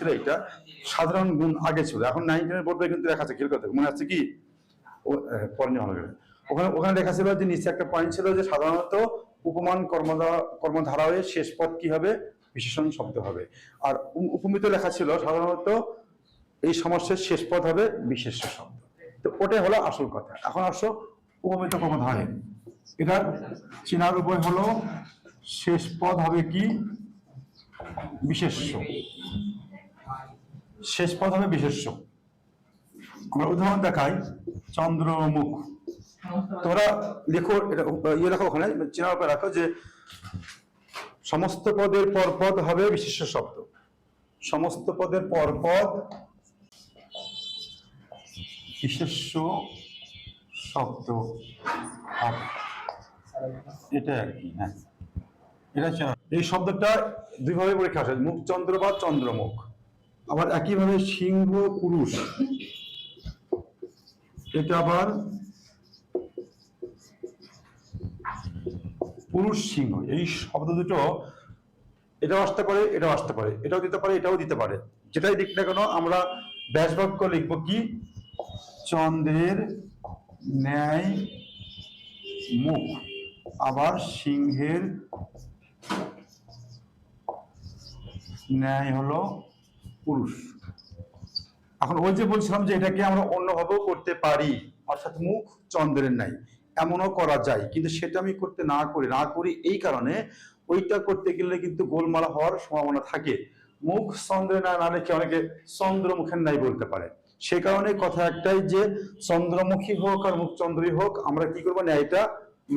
ছিল এটা, সাধারণ গুণ আগে ছিল। এখন নাইন টেনের বোর্ডে কিন্তু লেখা আছে, খেয়াল করতে মনে আছে কি? পরে নেওয়া হবে ওখানে ওখানে লেখা ছিল যে, নিচে একটা পয়েন্ট ছিল যে, সাধারণত উপমান কর্মধারা কর্মধারায় শেষ পদ কি হবে? বিশেষণ শব্দ হবে। আর উপ- উপমিত লেখা ছিল সাধারণত এই সমস্যার শেষ পদ হবে বিশেষ শব্দ। তো ওটাই হলো আসল কথা। এখন আসো উপমিত কর্মধারে এটার চেনার উপায় হলো, শেষ পদ হবে কি? বিশেষ্য শেষ পদ হবে বিশেষ্য। আমরা উদাহরণ দেখাই, চন্দ্রমুখ। তোমরা লেখো ইয়ে রাখো ওখানে চেনার উপায় রাখো যে সমস্ত পদের পর পদ হবে বিশেষ্য শব্দ। সমস্ত পদের পর পদ বিশেষ্য শব্দ এটা আর কি হ্যাঁ। এটা এই শব্দটা দুইভাবে পরীক্ষা আসে, মুখ চন্দ্র বা চন্দ্রমুখ। আবার একইভাবে সিংহ পুরুষ। এটা আবার পুরুষ সিংহ। এই শব্দ দুটো এটাও আসতে পারে, এটাও আসতে পারে, এটাও দিতে পারে, এটাও দিতে পারে। যেটাই দিক না কেন, আমরা ব্যাস বাক্য লিখব কি? চন্দ্রের ন্যায় মুখ, আবার সিংহের ন্যায় হলো পুরুষ। এখন ওই যে বলছিলাম যে এটাকে আমরা অন্যভাবেও করতে পারি অর্থাৎ মুখ চন্দ্রের নাই, এমনও করা যায়। কিন্তু সেটা আমি করতে না করি না করি এই কারণে ওইটা করতে গেলে কিন্তু গোলমাল হওয়ার সম্ভাবনা থাকে। মুখ চন্দ্রের না না রেখে অনেকে চন্দ্রমুখের নাই বলতে পারে। সে কারণে কথা একটাই যে চন্দ্রমুখী হোক আর মুখ চন্দ্রী হোক, আমরা কি করব? ন্যায়টা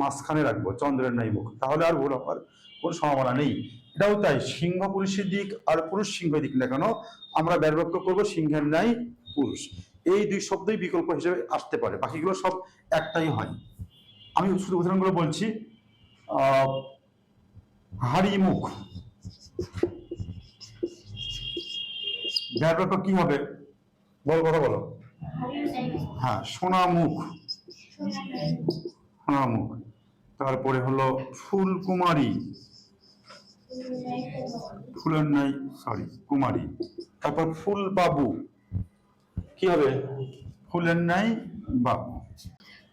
মাঝখানে রাখব, চন্দ্রের নাই মুখ। তাহলে আর ভুল হওয়ার কোনো সম্ভাবনা নেই। এটাও তাই, সিংহ পুরুষের দিক আর পুরুষ সিংহ দিক না কেন? আমরা ব্যবহার করব সিংহের নাই পুরুষ। এই দুই শব্দই বিকল্প হিসেবে আসতে পারে, বাকিগুলো সব একটাই হয়। আমি শুধু উদাহরণগুলো বলছি হাড়ি মুখ ব্যবহার কি হবে? বল, কথা বলো। হ্যাঁ সোনা মুখ সোনা মুখ তারপরে হলো ফুলকুমারী। ফুলের নাই সরি কুমারী। তারপর ফুল বাবু। কি হবে? ফুলের নাই বাবু।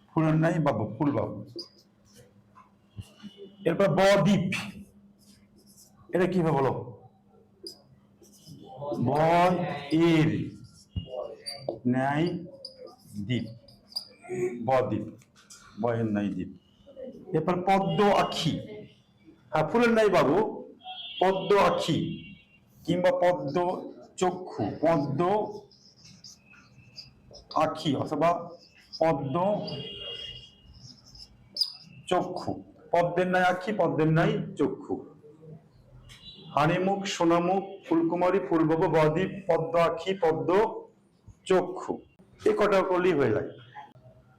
ফুলের নাই বাবু, ফুল বাবু। এরপর বদ্বীপ। এটা কি হবে বলো? বয় এর ন্যায় দ্বীপ বদ্বীপ। বয়ের নাই দ্বীপ এরপর পদ্ম আখি। হ্যাঁ ফুলের নাই বাবু। পদ্ম আখি কিংবা পদ্ম চক্ষু, পদ্ম আখি অথবা পদ্ম চক্ষু। পদ্মের নাই আখি, পদ্মের নাই চক্ষু। হানিমুখ, সোনামুখ, ফুলকুমারী ফুলবাবু বদ্বীপ, পদ্ম আখি, পদ্ম চক্ষু। এই কটা করলেই হয়ে যায়।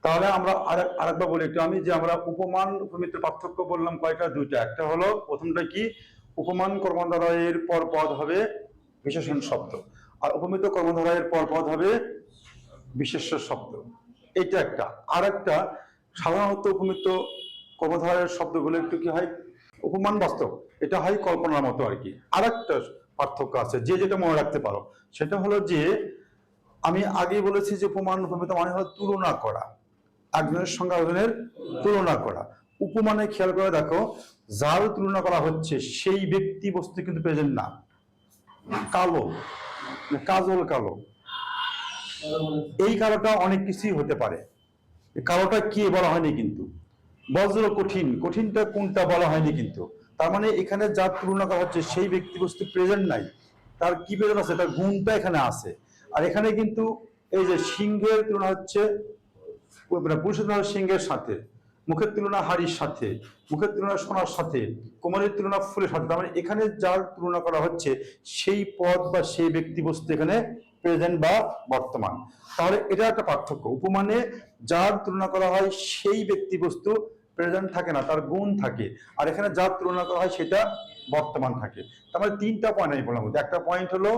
তাহলে আমরা আরেক- আরেকবার বলি একটু আমি যে আমরা উপমান উপমিতের পার্থক্য বললাম কয়টা? দুইটা। একটা হলো প্রথমটা কি? উপমান কর্মধারয়ের পর পদ হবে বিশেষণ শব্দ। আর উপমিত কর্মধারয়ের পর পদ হবে বিশেষ্য শব্দ। এটা একটা। আর একটা সাধারণত উপমিত কর্মধারয়ের শব্দগুলো একটু কি হয়? উপমান বাস্তব। এটা হয় কল্পনার মতো আর কি। আর একটা পার্থক্য আছে, যে যেটা মনে রাখতে পারো। সেটা হলো যে, আমি আগে বলেছি যে উপমান, উপমিত মানে হলো তুলনা করা। একজনের সঙ্গে একজনের তুলনা করা। উপমানে খেয়াল করে দেখো, যার তুলনা করা হচ্ছে সেই ব্যক্তি বস্তু কিন্তু প্রেজেন্ট না। কালো মানে কাজল কালো। এই কালোটা অনেক কিছুই হতে পারে। কালোটা কি বলা হয়নি কিন্তু? বজ্র কঠিন, কঠিনটা কোনটা বলা হয়নি কিন্তু? তার মানে এখানে যার তুলনা করা হচ্ছে সেই ব্যক্তি বস্তু প্রেজেন্ট নাই। তার কি প্রেজেন্ট আছে? তার গুণটা এখানে আছে। আর এখানে কিন্তু এই যে সিংহের তুলনা হচ্ছে মানে পুরুষের সিংহের সাথে। মুখের তুলনা হাড়ির সাথে, মুখের তুলনা সোনার সাথে, কোমরের তুলনা ফুলের সাথে, তার মানে এখানে যার তুলনা করা হচ্ছে সেই পদ বা সেই ব্যক্তি বস্তু এখানে প্রেজেন্ট বা বর্তমান। তাহলে এটা একটা পার্থক্য। উপমানে যার তুলনা করা হয় সেই ব্যক্তি বস্তু প্রেজেন্ট থাকে না, তার গুণ থাকে। আর এখানে যার তুলনা করা হয় সেটা বর্তমান থাকে। তার মানে তিনটা পয়েন্ট আমি বললাম। একটা পয়েন্ট হলো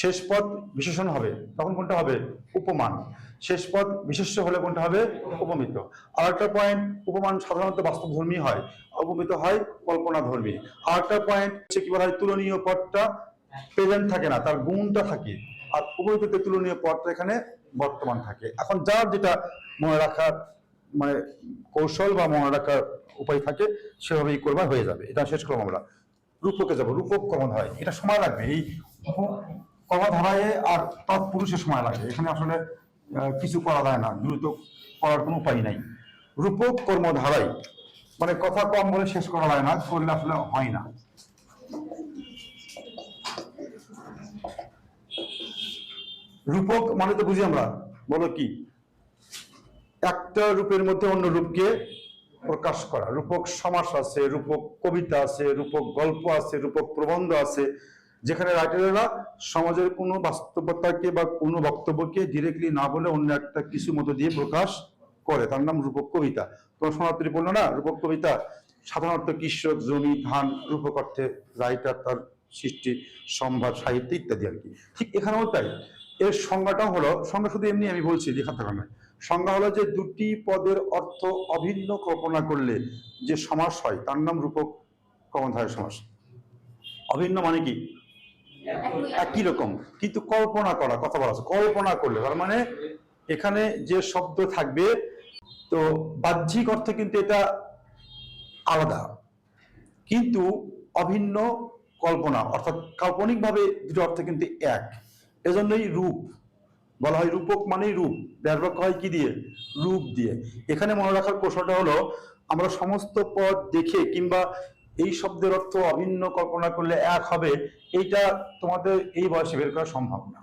শেষ পদ বিশেষণ হবে, তখন কোনটা হবে? উপমান। শেষ পদ বিশেষ্য হলে কোনটা হবে? উপমিত। আর একটা পয়েন্ট উপমান সাধারণত বাস্তব ধর্মী হয়, উপমিত হয় কল্পনা ধর্মী আর একটা পয়েন্ট হচ্ছে কি বলা হয়? তুলনীয় পদটা প্রেজেন্ট থাকে না, তার গুণটা থাকে। আর উভয়তে তুলনীয় পদটা এখানে বর্তমান থাকে। এখন যার যেটা মনে রাখার মানে কৌশল বা মনে রাখার উপায় থাকে সেভাবেই করবার হয়ে যাবে। এটা শেষ করব আমরা। রূপকে যাব। রূপক কমন হয়? এটা সময় লাগবে। এই কর্মধারায় আর তৎপুরুষের সময় লাগে। এখানে আসলে কিছু করা যায় না। দ্রুত করার কোনো উপায় নাই। রূপক কর্মধারায় মানে কথা কম বলে শেষ করা যায় না, করলে আসলে হয় না। রূপক মানে তো বুঝি আমরা, বলো কি? একটা রূপের মধ্যে অন্য রূপকে প্রকাশ করা। রূপক সমাস আছে, রূপক কবিতা আছে, রূপক গল্প আছে, রূপক প্রবন্ধ আছে যেখানে রাইটারেরা সমাজের কোনো বাস্তবতাকে বা কোনো বক্তব্যকে ডিরেক্টলি না বলে অন্য একটা কিছু মতো দিয়ে প্রকাশ করে। তার নাম রূপক কবিতা। তোমার সনাতনী বলল না? রূপক কবিতা। সাধারণত কৃষক, জমি, ধান, রূপক অর্থে রাইটার তার সৃষ্টি, সম্ভার, সাহিত্য ইত্যাদি আর কি। ঠিক এখানেও তাই। এর সংজ্ঞাটা হলো, সংজ্ঞা শুধু এমনি আমি বলছি, লেখা থাকা নয়। সংজ্ঞা হলো যে দুটি পদের অর্থ অভিন্ন কল্পনা করলে যে সমাস হয়, তার নাম রূপক কমনধারী সমাস। অভিন্ন মানে কি? একই রকম? কিন্তু কল্পনা করা, কথা বলা কল্পনা করলে, তার মানে এখানে যে শব্দ থাকবে, তো বাহ্যিক অর্থে কিন্তু এটা আলাদা। কিন্তু অভিন্ন কল্পনা, অর্থাৎ কাল্পনিকভাবে দুটো অর্থ কিন্তু এক। এজন্যই রূপ, বলা হয় রূপক মানেই রূপ ব্যবহার হয় কি দিয়ে? রূপ দিয়ে। এখানে মনে রাখার কৌশলটা হলো, আমরা সমস্ত পদ দেখে কিংবা এই শব্দের অর্থ অভিন্ন কল্পনা করলে এক হবে, এইটা তোমাদের এই বয়সে বের করা সম্ভব না।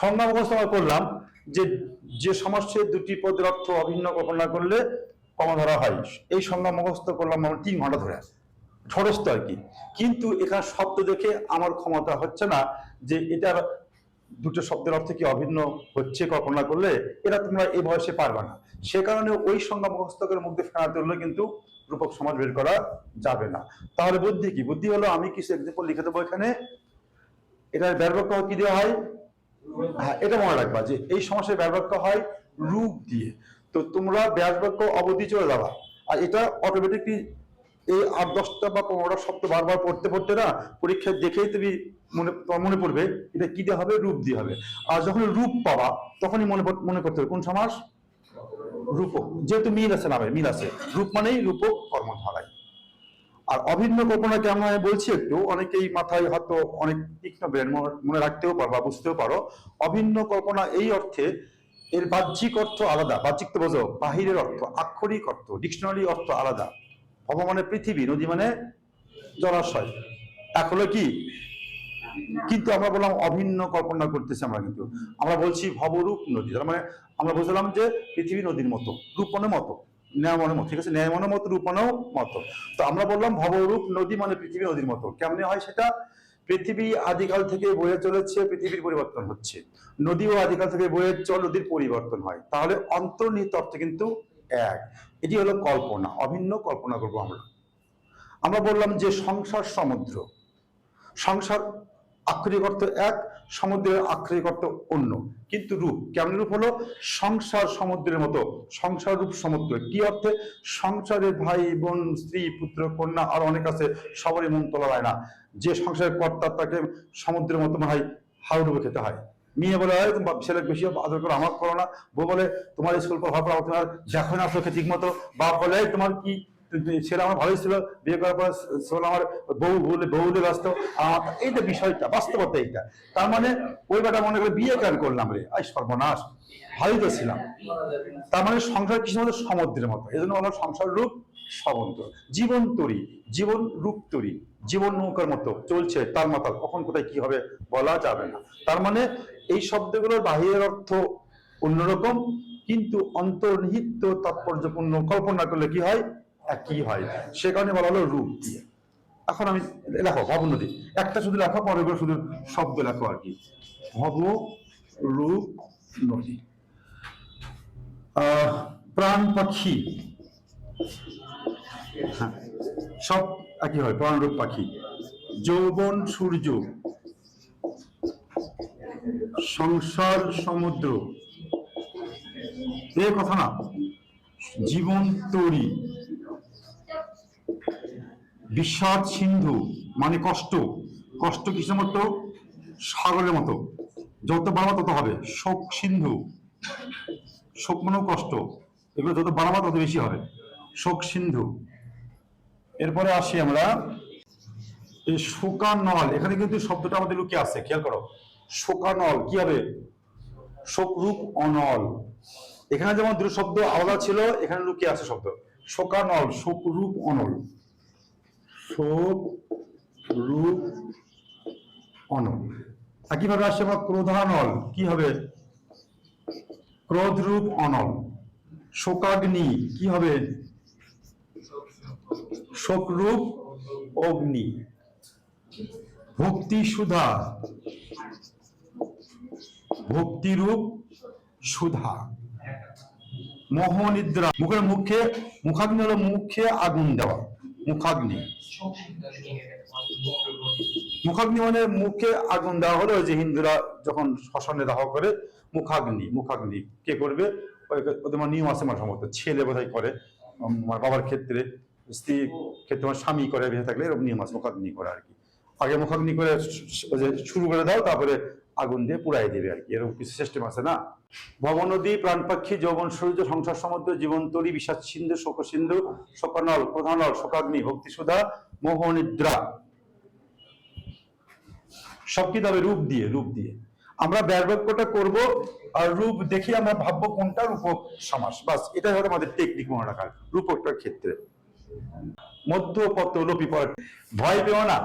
সংজ্ঞা মুখস্থ করলাম যে যে সমাসে দুটি পদের অর্থ অভিন্ন কল্পনা করলে কমা ধরা হয়। এই সংজ্ঞা মুখস্থ করলাম আমরা তিন ঘণ্টা ধরে। ঠরস্থ আর কি। কিন্তু এখানে শব্দ দেখে আমার ক্ষমতা হচ্ছে না যে এটার দুটো শব্দের অর্থ কি অভিন্ন হচ্ছে কল্পনা করলে? এটা তোমরা এই বয়সে পারবে না। সে কারণে ওই সংজ্ঞা মুখস্থ করে মুখ দিয়ে ফেরাতে হলে কিন্তু রূপক সমাজ বের করা যাবে না। তাহলে বুদ্ধি কি? বুদ্ধি হলো আমি কিছু এক্সাম্পল লিখে দেবো এখানে। এটার ব্যর্বাক্য কি দেওয়া হয়? হ্যাঁ এটা মনে রাখবা যে এই সমস্যার ব্যর্বাক্য হয় রূপ দিয়ে। তো তোমরা ব্যাসবাক্য অবধি চলে যাবা। আর এটা অটোমেটিকলি এই আট, দশটা বা পনেরোটা শব্দ বারবার পড়তে পড়তে না পরীক্ষায় দেখেই তুমি মনে মনে পড়বে এটা কি দিয়ে হবে, রূপ দিয়ে হবে। আর যখন রূপ পাবা, তখনই মনে মনে করতে হবে, কোন সমাস? রূপক যেহেতু মিল আছে নামে, মিল আছে। রূপ মানেই রূপক কর্মধারায় আর অভিন্ন কল্পনা কেমন হয় বলছি একটু, অনেকেই মাথায় হয়তো অনেক তীক্ষ্ণ ব্রেন মনে রাখতেও পারো বা বুঝতেও পারো। অভিন্ন কল্পনা এই অর্থে এর বাহ্যিক অর্থ আলাদা। বাহ্যিক তো বোঝো, বাহিরের অর্থ, আক্ষরিক অর্থ, ডিকশনারি অর্থ আলাদা। ভব মানে পৃথিবী, নদী মানে জলাশয়। এক হলো কি? কিন্তু আমরা বললাম অভিন্ন কল্পনা করতেছি আমরা কিন্তু। আমরা বলছি ভবরূপ নদী। তার মানে আমরা বুঝলাম যে পৃথিবী নদীর মতো রূপ মানে মতো ন্যায় মনের মতো। ঠিক আছে? ন্যায় মনের মতো রূপ মানেও মতো। তো আমরা বললাম ভবরূপ নদী মানে পৃথিবী নদীর মতো। কেমনে হয় সেটা? পৃথিবী আদিকাল থেকে বয়ে চলেছে, পৃথিবীর পরিবর্তন হচ্ছে। নদীও আদিকাল থেকে বয়ে চল, নদীর পরিবর্তন হয়। তাহলে অন্তর্নিহিত অর্থে কিন্তু এক। এটি হলো কল্পনা, অভিন্ন কল্পনা করব আমরা। আমরা বললাম যে সংসার সমুদ্র। সংসার আক্ষরিক অর্থ এক, সমুদ্রের আক্ষরিক অর্থ অন্য। কিন্তু রূপ, কেমন রূপ হলো? সংসার সমুদ্রের মতো। সংসার রূপ সমুদ্র। কি অর্থে? সংসারে ভাই, বোন, স্ত্রী, পুত্র, কন্যা, আর অনেক আছে, সবারই মন তোলা যায় না। যে সংসারের কর্তা, তাকে সমুদ্রের মতো হয় হাউডুবে খেতে হয়। মেয়ে বলে হয় ছেলে বেশি আদর করো আমার করো না। বউ বলে, তোমার স্কুল পর তোমার দেখো না ঠিক মতো বাপ বলে তোমার কি, ছেলে আমার ভালোই ছিল, বিয়ে করার পর ছেলে আমার বউ বলে বউ বলে ব্যস্ত। আমার এইটা বিষয়টা, বাস্তবতা এইটা। তার মানে ওই বেটা মনে করে, বিয়ে কেন করলাম রে? আই সর্বনাশ, ভালোই তো ছিলাম। তার মানে সংসার কিছু মতো সমুদ্রের মতো। এই জন্য আমার সংসার রূপ সমুদ্র। জীবন তরি, জীবন রূপ তরি, জীবন নৌকার মতো চলছে, তার মাতাল। কখন কোথায় কি হবে বলা যাবে না। তার মানে এই শব্দগুলোর বাহিরের অর্থ অন্যরকম কিন্তু অন্তর্নিহিত তাৎপর্যপূর্ণ কল্পনা করলে কি হয়? একই হয়। সে কারণে বলা হলো রূপ দিয়ে। এখন আমি লেখো ভব নদী একটা শুধু লেখো পরে শুধু শব্দ লেখো আর কি। ভব রূপ নদী। প্রাণ পাখি। হ্যাঁ, সব একই হয় প্রাণরূপ পাখি। যৌবন সূর্য। সংসার সমুদ্র। এ কথা না, জীবন তরি। বিষাদ সিন্ধু মানে কষ্ট। কষ্ট কিসের মতো? সাগরের মতো। যত বাড়াবা তত হবে। শোক সিন্ধু। শোক মানেও কষ্ট। এগুলো যত বাড়াবা তত বেশি হবে। শোক সিন্ধু। এরপরে আসি আমরা, এই শোকানল এখানে কিন্তু শব্দটা আমাদের লুকিয়ে আছে, খেয়াল করো। শোকানল, কি হবে? শোকরূপ অনল। এখানে যেমন দুটো শব্দ, আলাদা ছিল, এখানে লুকিয়ে আছে শব্দ? শোকানল, শোকরূপ অনল। শোক রূপ অনল। একইভাবে আসছে আমার ক্রোধানল, কি হবে? ক্রোধ রূপ অনল। শোকাগ্নি, কি হবে? শোকরূপ অগ্নি। ভক্তি সুধা ভক্তিরূপ সুধা। মোহনিদ্রা। মুখের মুখে, মুখাগ্নি হলো মুখে আগুন দেওয়া। মুখাগ্নি। মুখাগ্নি মানে মুখে আগুন দেওয়া হলো যে হিন্দুরা যখন শ্মশানে দাহ করে, মুখাগ্নি মুখাগ্নি। কে করবে? মানে নিয়ম আছে আমার সম্ভবত ছেলে বোধহয় করে আমার বাবার ক্ষেত্রে। স্ত্রী ক্ষেত্রে আমার স্বামী করে, বেঁচে থাকলে এরকম নিয়ম আছে, মুখাগ্নি করে আর কি। আগে মুখাগ্নি করে শুরু করে দাও, তারপরে আগুন দিয়ে পুড়াই দেবে আর কি। এরকম কিছু সিস্টেম আছে না? ভবন নদী প্রাণ পাখি যৌবন সূর্য, সংসার সমুদ্র, জীবন তরি, বিষাদ সিন্ধু, শোক সিন্ধু, শোকানল, প্রধানল, শোকাগ্নি ভক্তি সুধা মোহনিদ্রা। সব কি তবে রূপ দিয়ে রূপ দিয়ে। আমরা ব্যয়বাক্যটা করব আর রূপ দেখে আমরা ভাববো কোনটা রূপক সমাস। বাস, এটাই হবে আমাদের টেকনিক মনে রাখার, রূপকটার ক্ষেত্রে। মধ্যপত্র লোপি পড়া ভয় পেও না।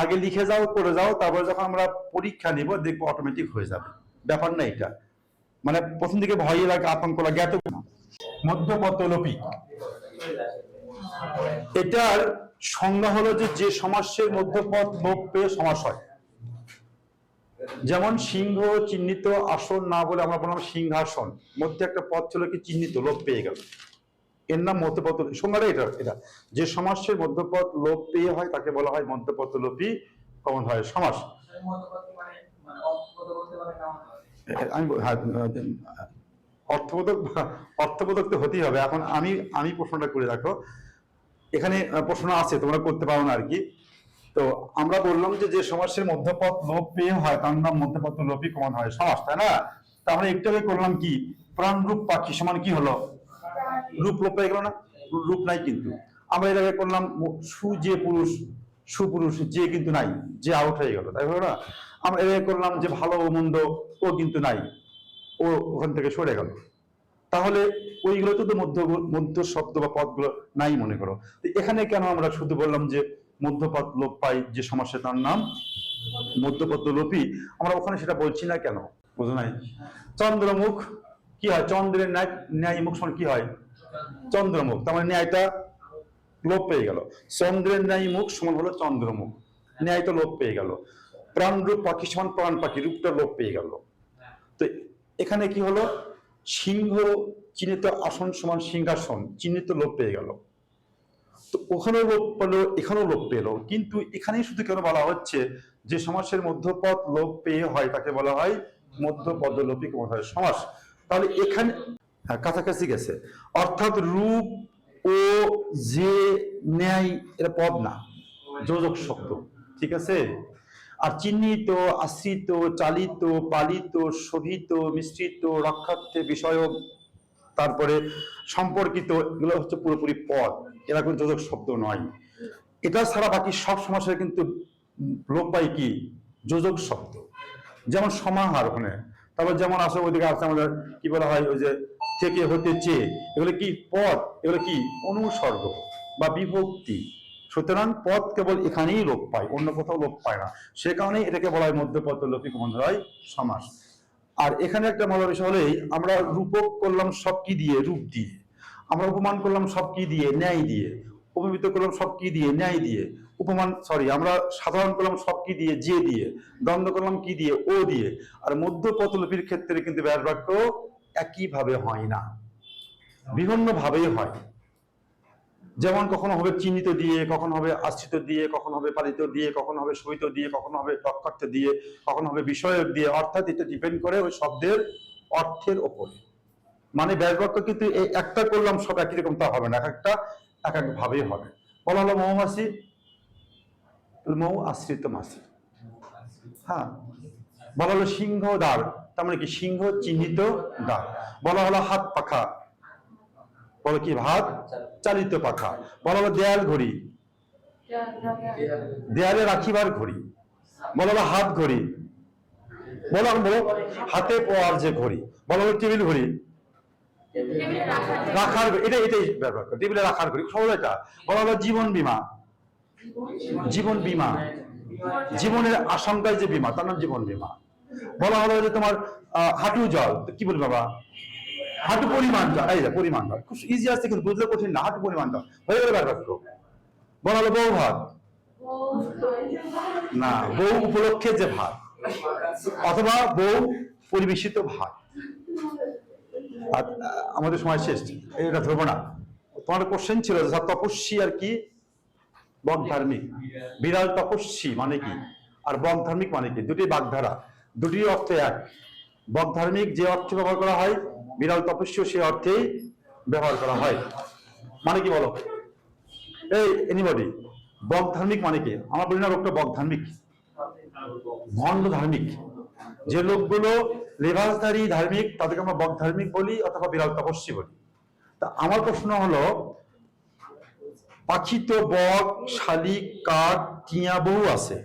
আগে লিখে যাও করে যাও, তারপরে যখন আমরা পরীক্ষা নিব, দেখব অটোমেটিক হয়ে যাবে। ব্যাপার না এটা। মানে প্রথম দিকে ভয় লাগে, আতঙ্ক লাগে, এত না। মধ্যপত্র লোপি এটার সংজ্ঞা হলো যে যে সমাসের মধ্যপদ লোপ পেয়ে সমাস হয়। যেমন সিংহ চিহ্নিত আসন না বলে আমরা বললাম সিংহাসন। মধ্যে একটা পথ ছিল কি, চিহ্নিত, লোপ পেয়ে গেল। এর নাম মধ্যপদ সংজ্ঞাটা এটা এটা। যে সমাসের মধ্যপথ লোপ পেয়ে হয় তাকে বলা হয় মধ্যপদ লোপী কমন হয় সমাস। আমি হ্যাঁ, অর্থবোধক অর্থবোধক তো হতেই হবে। এখন আমি আমি প্রশ্নটা করে রাখো। এখানে প্রশ্ন আছে তোমরা করতে পারো না আর কি। তো আমরা বললাম যে যে সমাসের মধ্যপদ লোপ পেয়ে হয় তার নাম মধ্যপদ লোপই কমন হয় সমাস তাই না? তা আমরা একটু করলাম কি? প্রাণরূপ পাখি সমান কি হলো? রূপ লোপ পেয়ে গেল না রূপ নাই কিন্তু। আমরা আগে করলাম সু যে পুরুষ, সুপুরুষ যে কিন্তু নাই, যে আউট হয়ে গেল, তাই হলো না? আমরা আগে করলাম যে ভালো ও মন্দ ও কিন্তু নাই, ও ওখান থেকে সরে গেল। তাহলে ওইগুলো তো মধ্য মধ্য শব্দ বা পদগুলো নাই মনে করো। তো এখানে কেন আমরা শুধু বললাম যে মধ্যপদ লোপ পাই, যে সমস্যা তার নাম? মধ্যপদ লোপী আমরা ওখানে সেটা বলছি না কেন? বুঝো নাই? চন্দ্রমুখ, কি হয়? চন্দ্রের ন্যায় ন্যায় মুখ কি হয়? চন্দ্রমুখ, তার মানে ন্যায়টা লোপ পেয়ে গেল। চন্দ্রের ন্যায় মুখ সমান হলো চন্দ্রমুখ ন্যায়টা লোপ পেয়ে গেল। প্রাণরূপ পাখি সমান প্রাণ পাখি, রূপটা লোপ পেয়ে গেল। তো এখানে কি হলো? সিংহ চিহ্নিত আসন সমান সিংহাসন, চিহ্নিত লোপ পেয়ে গেল। তো ওখানেও লোপ পেল, এখানেও লোপ পেল। কিন্তু এখানেই শুধু কেন বলা হচ্ছে, যে সমাসের মধ্যপদ লোপ পেয়ে হয় তাকে বলা হয় মধ্যপদ লোপী কোন হয় সমাস। তাহলে এখানে কাছাকাছি গেছে। অর্থাৎ রূপ ও যে ন্যায় এটা পদ না, যোজক শব্দ ঠিক আছে? আর চিহ্নিত, আশ্রিত, চালিত, পালিত শোভিত মিশ্রিত, রক্ষার্থে বিষয়ক, তারপরে সম্পর্কিত, এগুলো হচ্ছে পুরোপুরি পদ। এরা কোনো যোজক শব্দ নয়। এটা ছাড়া বাকি সব সমাসের কিন্তু লোপ পাই কি? যোজক শব্দ। যেমন সমাহার ওখানে, তারপর যেমন আসে ওইদিকে আছে, আমাদের কি বলা হয়, ওই যে থেকে হতে চেয়ে, এগুলো কি পদ এগুলো কি অনুসর্গ বা বিভক্তি? সুতরাং পদ কেবল এখানেই লোপ পায়, অন্য কোথাও লোপ পায় না। সে কারণেই এটাকে বলা হয় মধ্যপদ লোপী কমন হয় সমাস। আর এখানে একটা মজার বিষয় হলেই আমরা রূপক করলাম সব কি দিয়ে? রূপ দিয়ে। আমরা উপমান করলাম সব কি দিয়ে? ন্যায় দিয়ে। উপমিত করলাম সব কি দিয়ে? ন্যায় দিয়ে। উপমান সরি আমরা সাধারণ করলাম সব কি দিয়ে? যে দিয়ে। দ্বন্দ্ব করলাম কি দিয়ে? ও দিয়ে। আর মধ্য পতলিপির ক্ষেত্রে কিন্তু ব্যাস বাক্য একইভাবে হয় না। বিভিন্ন ভাবেই হয়। যেমন কখনো হবে চিহ্নিত দিয়ে, কখনো হবে আশ্রিত দিয়ে, কখনো হবে পালিত দিয়ে, কখনো হবে সহিত দিয়ে, কখনো হবে তক্ষার্থ দিয়ে, কখনো হবে বিষয়ক দিয়ে, অর্থাৎ এটা ডিপেন্ড করে ওই শব্দের অর্থের ওপরে। মানে ব্যাস বাক্য কিন্তু এই একটা করলাম সব একই রকম, তা হবে না, এক একটা, এক এক ভাবেই হবে। বলা হলো মৌমাছি? মৌ আশ্রিত মাসি হ্যাঁ। বলা হলো সিংহ দ্বার। তার মানে কি? সিংহ চিহ্নিত দ্বার বলা হলো হাত পাখা। বলো কি? ভাত চালিত পাখা। বলা হলো দেয়াল ঘড়ি। দেয়ালে রাখিবার ঘড়ি। বলা হলো হাত ঘড়ি। বলো বলো হাতে পাওয়ার যে ঘড়ি। বলা হলো টেবিল ঘড়ি। রাখার এটা এটাই ব্যবহার করে। টেবিলে রাখার ঘড়ি। সহজ এটা। বলা হলো জীবন বীমা। জীবন বীমা। জীবনের আশঙ্কায় যে বীমা, তার নাম জীবন বীমা। বলা হলো যে তোমার হাঁটু জল। কি বলবি বাবা? হাঁটু পরিমাণ জল। এই যে, পরিমাণ জল। খুব ইজি আছে কিন্তু বুঝলে কঠিন না। হাঁটু পরিমাণ জল। হয়ে গেল ব্যাপার বলা হলো বউ ভাত। না, বউ উপলক্ষে যে ভাত। অথবা বউ পরিবেশিত ভাত। আমাদের সময় শেষ। এটা ধরবো না। তোমার কোশ্চেন ছিল যে তপস্বী আর কি? বক ধার্মিক বিড়াল তপস্বী মানে কি? আর বক ধার্মিক মানে কি? দুটি বাগধারা। দুটি অর্থে এক। বক ধার্মিক যে অর্থে ব্যবহার করা হয়, বিড়াল তপস্বী সে অর্থেই ব্যবহার করা হয়। মানে কি বলো? এই এনিবডি বক ধার্মিক মানে কি? আমার বলি না লোকটা বক ধার্মিক। ভণ্ড ধার্মিক। যে লোকগুলো লেবাসধারী ধার্মিক, তাদেরকে আমরা বক ধার্মিক বলি অথবা বিড়াল তপস্বী বলি। তা আমার প্রশ্ন হলো পাখি তো বক, শালিক, কাক, টিয়া বহু আছে।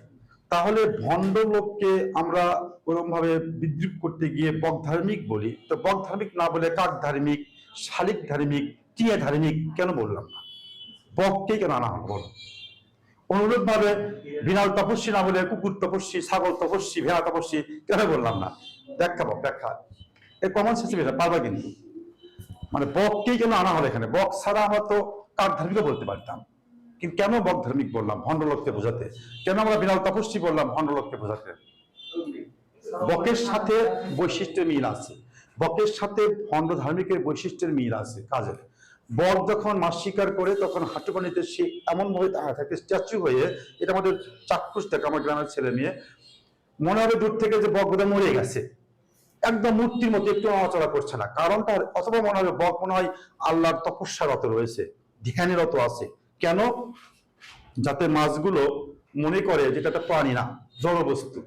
তাহলে ভণ্ড লোককে আমরা ওরকম ভাবে বিদ্রুপ করতে গিয়ে বক ধার্মিক বলি, তো বক ধার্মিক না বলে কাক ধার্মিক শালিক ধার্মিক টিয়া ধার্মিক কেন বললাম না? বককে কেন আনা হলো বলো? অনুরূপ ভাবে বিড়াল তপস্বী না বলে কুকুর তপস্বী, ছাগল তপস্বী, ভেড়া তপস্বী কেন বললাম না? ব্যাখ্যা পাবো ব্যাখ্যা। এই কমন সেন্সে বেটা পারবা কিন্তু। মানে বককেই কেন আনা হলো এখানে? বক ছাড়া আমরা তো কাক ধার্মিকও বলতে পারতাম। কিন্তু কেন বক ধার্মিক বললাম? ভণ্ডলোককে বোঝাতে। কেন আমরা বিড়াল তপস্বী বললাম? ভণ্ড লোককে বোঝাতে। বকের সাথে বৈশিষ্ট্যের মিল আছে। বকের সাথে ভণ্ড ধার্মিকের বৈশিষ্ট্যের মিল আছে কাজের। বক যখন মাছ শিকার করে, তখন হাঁটুপানিতে সে এমন ভাবে দাঁড়ায় থাকে, স্ট্যাচু হয়ে এটা আমাদের চাক্ষুষ থাকে আমার গ্রামের ছেলে মেয়ে। মনে হবে দূর থেকে যে বক বোধহয় মরে গেছে। একদম মূর্তির মতো একটু নড়াচড়া করছে না। কারণ তার অথবা মনে হবে বক মনে হয় আল্লাহর তপস্যারত রয়েছে ধ্যানেরত আছে। কেন? যাতে মাছগুলো মনে করে যেটা একটা প্রাণী না জড় বস্তু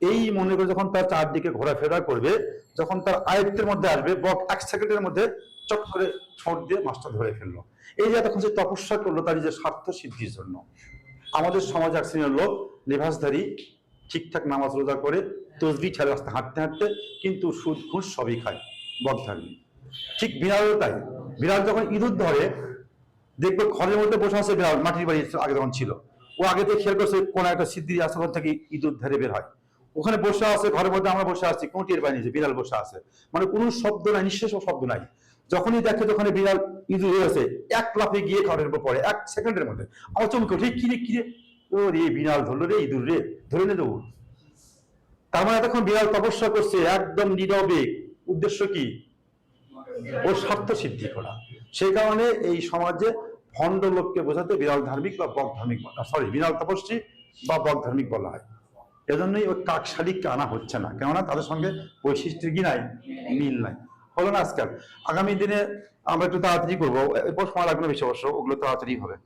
এই মনে করে যখন তার চারদিকে ঘোরাফেরা করবে, যখন তার আয়ত্তের মধ্যে আসবে বক এক সেকেন্ডের মধ্যে চট করে ছোট দিয়ে মাছটা ধরে ফেলল। এই যে তখন সে তপস্যা করল তার যে স্বার্থ সিদ্ধির জন্য। আমাদের সমাজ এক শ্রেণির লোক লেভাসধারী ঠিকঠাক নামাজ রোজা করে, তসবি ছেড়ে রাস্তা হাঁটতে হাঁটতে কিন্তু সুদ ঘুষ সবই খায় বক ধার্মিক ঠিক বিড়ালও তাই। বিড়াল যখন ইঁদুর ধরে, দেখবে ঘরের মধ্যে বসে আছে বিড়াল, মাটির বাড়ি আগে যখন ছিল। ও আগে থেকে খেয়াল করছে কোন একটা সিদ্ধি আছে ওখান থেকে ইঁদুর ধরে বের হয়। ওখানে বসে আছে, ঘরের মধ্যে আমরা বসে আছি কোনো টের যে বিড়াল বসে আছে। মানে কোনো শব্দ নাই, নিঃশেষ শব্দ নাই। যখনই দেখে তখন বিড়াল ইঁদুর হয়েছে এক লাফে গিয়ে ঘরের উপর পড়ে, এক সেকেন্ডের মধ্যে। আমার ওঠে কিরে কিরে ও রে? বিড়াল ধরলো রে, ইঁদুর রে, ধরে নে দেবো তার মানে এতক্ষণ বিড়াল তপস্যা করছে, একদম নীরবে। উদ্দেশ্য কি? ও স্বার্থ সিদ্ধি করা। সেই কারণে এই সমাজে ভণ্ড লোককে বোঝাতে বিড়াল ধার্মিক বা বক ধার্মিক সরি বিড়াল তপস্বী বা বক ধার্মিক বলা হয়। এজন্যই ওই কাক শালিককে আনা হচ্ছে না। কেননা তাদের সঙ্গে বৈশিষ্ট্যের কি নাই? মিল নাই। হলো না আজকাল। আগামী দিনে আমরা একটু তাড়াতাড়ি করব। এরপর সময় লাগবে বেশি অবশ্য। ওগুলো তাড়াতাড়ি হবে।